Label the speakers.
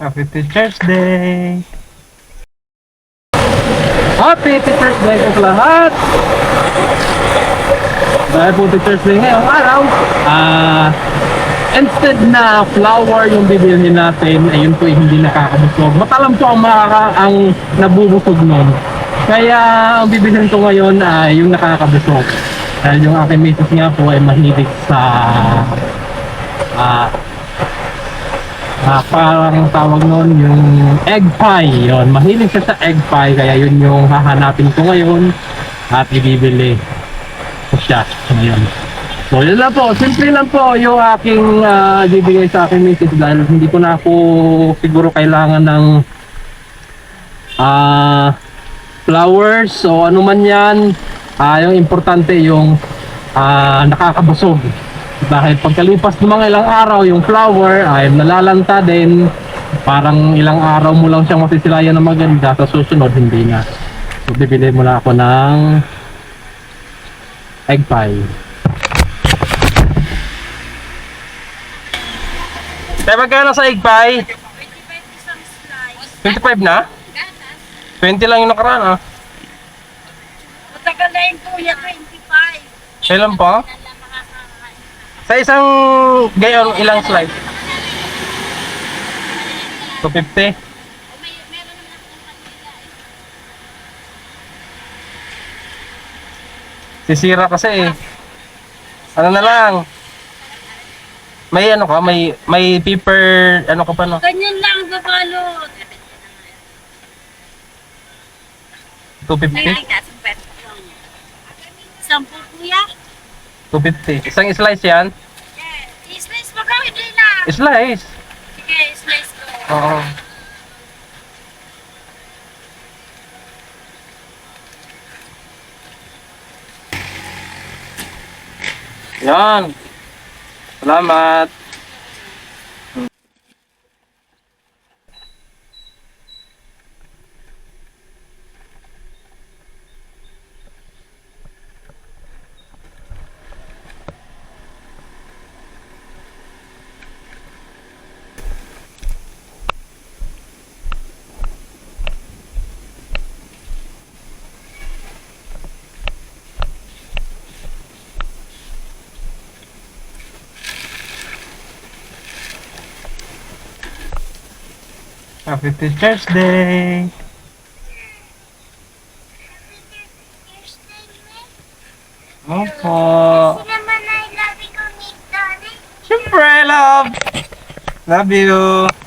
Speaker 1: Happy Teacher's Day! Happy Teacher's Day po sa lahat! Dahil po Teacher's Day ngayong araw, ah, instead na flower yung bibilhin natin, ayun po hindi nakakabusog. Matalam po ang, makaka, ang nabubusog nun. Kaya ang bibilhin ko ngayon ay yung nakakabusog. Dahil yung aking misis nga po ay mahilig sa ah, Ah, parang tawag noon yung egg pie. Yon, mahilig siya sa egg pie kaya yun yung hahanapin ko ngayon at ibibili ko siya ngayon. So yun lang po, simple lang po yung aking ah, bibigay sa akin misis dahil hindi ko na ako siguro kailangan ng ah flowers o ano man yan. Ah, yung importante yung ah, nakakabusog. Dahil pagkalipas ng mga ilang araw, yung flower ay nalalanta din. Parang ilang araw mo lang siyang masisilayan ng maganda. Sa susunod, hindi na. So, bibili muna ako ng egg pie. Tayo magkano sa egg pie? 25 na? 20 lang yung nakaraan ah.
Speaker 2: Matagal na yung kuya, 25.
Speaker 1: Kailan pa? Sa isang gayon, ilang slide? 250? Sisira kasi eh. Ano na lang? May ano ka? May may paper ano ka pa no?
Speaker 2: Ganyan lang, babalot.
Speaker 1: 250?
Speaker 2: Ngayon ka, sumpet. Sampu kuya?
Speaker 1: 250. Isang slice yan?
Speaker 2: Yeah. I-slice mo ka, hindi na.
Speaker 1: Slice.
Speaker 2: Sige, slice ko.
Speaker 1: Oo. Yan. Salamat. Happy Teacher's Day. Opo. Siyempre, love. Love you.